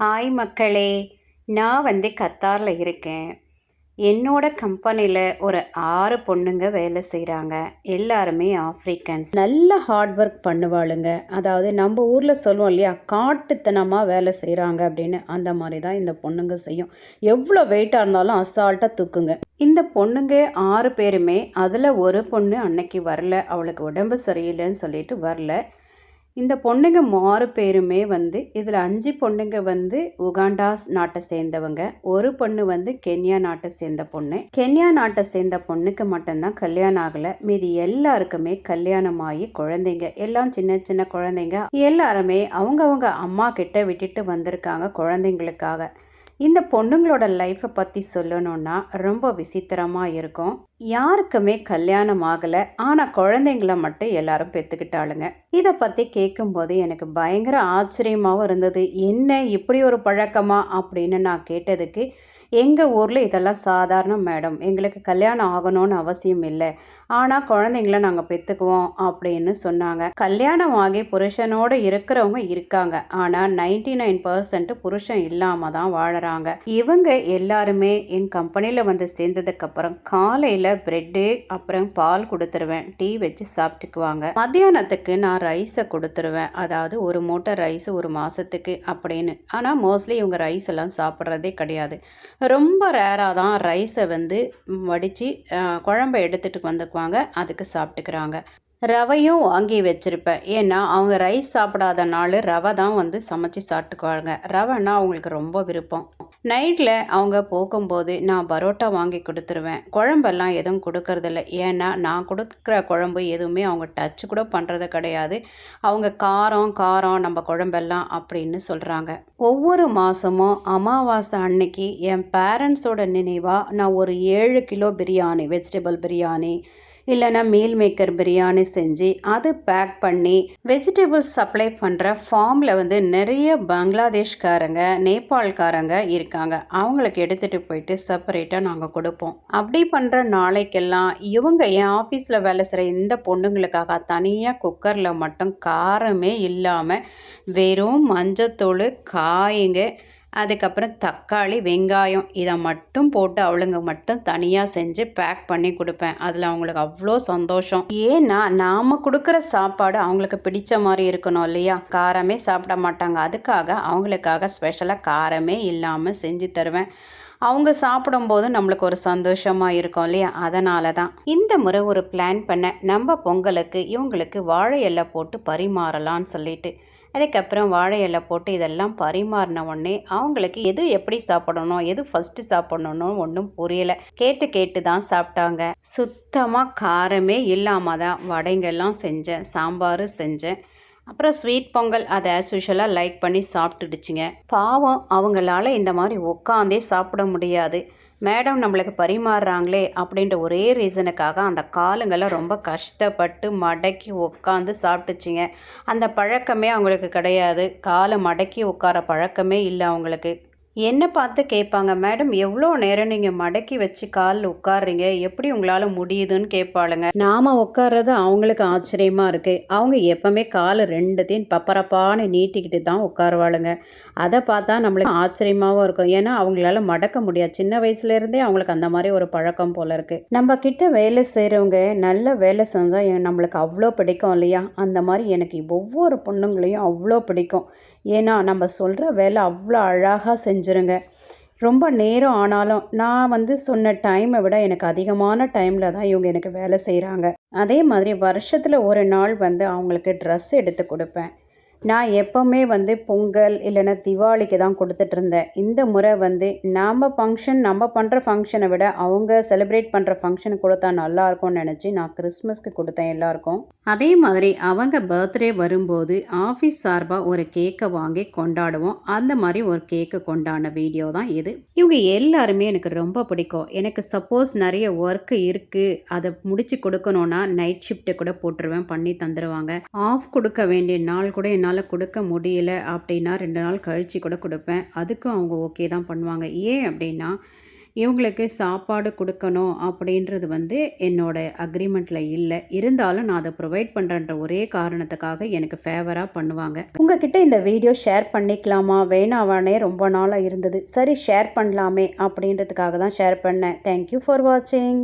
Hi மக்களே நான் வந்து கத்தாரில் இருக்கேன். என்னோட கம்பெனியில் ஒரு ஆறு பொண்ணுங்க வேலை செய்கிறாங்க எல்லாருமே ஆஃப்ரிக்கன்ஸ். நல்ல ஹார்ட் ஒர்க் பண்ணுவாளுங்க. அதாவது நம்ம ஊரில் சொல்லுவோம் இல்லையா காட்டுத்தனமாக வேலை செய்கிறாங்க அப்படின்னு அந்த மாதிரி தான் இந்த பொண்ணுங்க செய்யும். எவ்வளோ வெயிட்டாக இருந்தாலும் அசால்ட்டாக தூக்குங்க. இந்த பொண்ணுங்க ஆறு பேருமே அதில் ஒரு பொண்ணு அன்னைக்கு வரல. அவளுக்கு உடம்பு சரியில்லைன்னு சொல்லிட்டு வரல. இந்த பொண்ணுங்க மாறு பேருமே வந்து இதில் அஞ்சு பொண்ணுங்க வந்து உகாண்டாஸ் நாட்டை சேர்ந்தவங்க. ஒரு பொண்ணு வந்து கென்யா நாட்டை சேர்ந்த பொண்ணு. கென்யா நாட்டை சேர்ந்த பொண்ணுக்கு மட்டும்தான் கல்யாணம் ஆகலை. மீதி எல்லாருக்குமே கல்யாணம் ஆகி குழந்தைங்க. எல்லாம் சின்ன சின்ன குழந்தைங்க. எல்லாருமே அவங்கவுங்க அம்மா கிட்ட விட்டுட்டு வந்திருக்காங்க குழந்தைங்களுக்காக. இந்த பொண்ணுங்களோட லைஃப்பை பற்றி சொல்லணும்னா ரொம்ப விசித்திரமாக இருக்கும். யாருக்குமே கல்யாணம் ஆகலை. ஆனால் குழந்தைங்கள மட்டும் எல்லாரும் பெற்றுக்கிட்டாளுங்க இதை பற்றி கேட்கும்போது எனக்கு பயங்கர ஆச்சரியமாகவும் இருந்தது. என்ன இப்படி ஒரு பழக்கமா? அப்படின்னு நான் கேட்டதுக்கு எங்கள் ஊரில் இதெல்லாம் சாதாரணம் மேடம். எங்களுக்கு கல்யாணம் ஆகணும்னு அவசியம் இல்லை. ஆனால் குழந்தைங்கள நாங்கள் பெற்றுக்குவோம் அப்படின்னு சொன்னாங்க. கல்யாணம் ஆகி புருஷனோடு இருக்கிறவங்க இருக்காங்க. ஆனால் நைன்டி நைன் பர்சன்ட் புருஷன் இல்லாமல் தான் வாழறாங்க. இவங்க எல்லாருமே என் கம்பெனியில் வந்து சேர்ந்ததுக்கப்புறம் காலையில் பிரெட்டு அப்புறம் பால் கொடுத்துருவேன். டீ வச்சு சாப்பிட்டுக்குவாங்க. மத்தியானத்துக்கு நான் ரைஸை கொடுத்துருவேன். அதாவது ஒரு மூட்டை ரைஸ் ஒரு மாதத்துக்கு அப்படின்னு. ஆனால் மோஸ்ட்லி இவங்க ரைஸ் எல்லாம் சாப்பிட்றதே கிடையாது. ரொம்ப ரேராக தான் ரைஸை வந்து வடித்து குழம்ப எடுத்துகிட்டு வந்துக்குவாங்க. அதுக்கு சாப்பிட்டுக்கிறாங்க. ரவையும் வாங்கி வச்சுருப்பேன். ஏன்னா அவங்க ரைஸ் சாப்பிடாத நாள் ரவை தான் வந்து சமைச்சு சாப்பிட்டுக்குவாங்க. ரவைன்னா அவங்களுக்கு ரொம்ப விருப்பம். நைட்டில் அவங்க போகும்போது நான் பரோட்டா வாங்கி கொடுத்துருவேன். குழம்பெல்லாம் எதுவும் கொடுக்கறதில்ல. ஏன்னா நான் கொடுக்குற குழம்பு எதுவுமே அவங்க டச் கூட பண்ணுறது கிடையாது. அவங்க காரம் காரம் நம்ம குழம்பெல்லாம் அப்படின்னு சொல்கிறாங்க ஒவ்வொரு மாதமும் அமாவாசை அன்னைக்கு என் பேரண்ட்ஸோட நினைவாக நான் ஒரு ஏழு கிலோ பிரியாணி வெஜிடபிள் பிரியாணி இல்லைன்னா மீல் மேக்கர் பிரியாணி செஞ்சு அது பேக் பண்ணி வெஜிடபிள்ஸ் சப்ளை பண்ணுற ஃபார்மில் வந்து நிறைய பங்களாதேஷ்காரங்க நேபாள்காரங்க இருக்காங்க. அவங்களுக்கு எடுத்துகிட்டு போயிட்டு செப்பரேட்டாக நாங்கள் கொடுப்போம். அப்படி பண்ணுற நாளைக்கெல்லாம் இவங்க என் ஆஃபீஸில் வேலை செய்கிற இந்த பொண்ணுங்களுக்காக தனியாக குக்கரில் மட்டும் காரமே இல்லாமல் வெறும் மஞ்சத்தூள் காய்ங்க அதுக்கப்புறம் தக்காளி வெங்காயம் இதை மட்டும் போட்டு அவளுங்க மட்டும் தனியாக செஞ்சு பேக் பண்ணி கொடுப்பேன். அதில் அவங்களுக்கு அவ்வளோ சந்தோஷம். ஏன்னா நாம் கொடுக்குற சாப்பாடு அவங்களுக்கு பிடிச்ச மாதிரி இருக்கணும் இல்லையா? காரமே சாப்பிட மாட்டாங்க. அதுக்காக அவங்களுக்காக ஸ்பெஷலாக காரமே இல்லாமல் செஞ்சு தருவேன். அவங்க சாப்பிடும்போது நம்மளுக்கு ஒரு சந்தோஷமாக இருக்கும் இல்லையா? அதனால தான் இந்த முறை ஒரு பிளான் பண்ண நம்ம பொங்கலுக்கு இவங்களுக்கு வாழை எல்லாம் போட்டு பரிமாறலான்னு சொல்லிட்டு அதுக்கப்புறம் வாழை இலை போட்டு இதெல்லாம் பரிமாறின உடனே அவங்களுக்கு எது எப்படி சாப்பிடணும் எது ஃபஸ்ட்டு சாப்பிடணும்னு ஒன்றும் புரியலை. கேட்டு கேட்டு தான் சாப்பிட்டாங்க. சுத்தமாக காரமே இல்லாமல் தான் வடைங்கெல்லாம் செஞ்சேன் சாம்பார் செஞ்சேன். அப்புறம் ஸ்வீட் பொங்கல் அதை ஆஸ் யூஷுவலாக லைக் பண்ணி சாப்பிட்டுடுச்சிங்க. பாவம் அவங்களால இந்த மாதிரி உட்காந்தே சாப்பிட முடியாது. மேடம் நம்மளுக்கு பரிமாறுறாங்களே அப்படின்ற ஒரே ரீசனுக்காக அந்த காலுங்கெல்லாம் ரொம்ப கஷ்டப்பட்டு மடக்கி உட்காந்து சாப்பிட்டுச்சிங்க. அந்த பழக்கமே அவங்களுக்கு கிடையாது. காலை மடக்கி உட்கார பழக்கமே இல்லை அவங்களுக்கு. என்ன பார்த்து கேட்பாங்க மேடம் எவ்வளோ நேரம் நீங்கள் மடக்கி வச்சு காலில் உட்காடுறீங்க எப்படி உங்களால் முடியுதுன்னு கேட்பாளுங்க. நாம் உட்கார்றது அவங்களுக்கு ஆச்சரியமாக இருக்குது அவங்க எப்போவுமே கால் ரெண்டுத்தையும் பப்பரப்பான்னு நீட்டிக்கிட்டு தான் உட்காருவாளுங்க. அதை பார்த்தா நம்மளுக்கு ஆச்சரியமாகவும் இருக்கும். ஏன்னா அவங்களால மடக்க முடியாது. சின்ன வயசுலேருந்தே அவங்களுக்கு அந்த மாதிரி ஒரு பழக்கம் போல் இருக்குது நம்ம கிட்ட வேலை செய்கிறவங்க நல்ல வேலை செஞ்சால் நம்மளுக்கு அவ்வளோ பிடிக்கும் இல்லையா? அந்த மாதிரி எனக்கு ஒவ்வொரு பொண்ணுங்களையும் அவ்வளோ பிடிக்கும். ஏன்னா நம்ம சொல்கிற வேலை அவ்வளோ அழகாக செஞ்சுருங்க. ரொம்ப நேரம் ஆனாலும் நான் வந்து சொன்ன டைமை விட எனக்கு அதிகமான டைமில் தான் இவங்க எனக்கு வேலை செய்கிறாங்க அதே மாதிரி வருஷத்தில் ஒரு நாள் வந்து அவங்களுக்கு ட்ரெஸ் எடுத்து கொடுப்பேன். நான் எப்போவுமே வந்து பொங்கல் இல்லைன்னா திவாலிக்கு தான் கொடுத்துட்ருந்தேன். இந்த முறை வந்து நாம் ஃபங்க்ஷன் நம்ம பண்ணுற ஃபங்க்ஷனை விட அவங்க செலிப்ரேட் பண்ணுற ஃபங்க்ஷன் கொடுத்தா நல்லாயிருக்கும்னு நினச்சி நான் கிறிஸ்மஸ்க்கு கொடுத்தேன் எல்லாருக்கும். அதே மாதிரி அவங்க பர்த்டே வரும்போது ஆஃபீஸ் சார்பாக ஒரு கேக்கை வாங்கி கொண்டாடுவோம். அந்த மாதிரி ஒரு கேக்கு கொண்டாடின வீடியோ தான் இது. இவங்க எல்லாருமே எனக்கு ரொம்ப பிடிக்கும். எனக்கு சப்போஸ் நிறைய ஒர்க்கு இருக்குது அதை முடிச்சு கொடுக்கணுன்னா நைட் ஷிஃப்ட்டு கூட போட்டுருவேன் பண்ணி தந்துடுவாங்க ஆஃப் கொடுக்க வேண்டிய நாள் கூட என்னால் கொடுக்க முடியல அப்படின்னா ரெண்டு நாள் கழித்து கூட கொடுப்பேன். அதுக்கும் அவங்க ஓகே தான் பண்ணுவாங்க. ஏன் அப்படின்னா இவங்களுக்கு சாப்பாடு கொடுக்கணும் அப்படின்றது வந்து என்னோட அக்ரிமெண்ட்டில் இல்லை. இருந்தாலும் நான் அதை ப்ரொவைட் பண்ணுறன்ற ஒரே காரணத்துக்காக எனக்கு ஃபேவராக பண்ணுவாங்க. உங்ககிட்ட இந்த வீடியோ ஷேர் பண்ணிக்கலாமா? வேணாவானே ரொம்ப நாளாக இருந்தது. சரி ஷேர் பண்ணலாமே அப்படின்றதுக்காக தான் ஷேர் பண்ணேன். தேங்க்யூ ஃபார் வாட்சிங்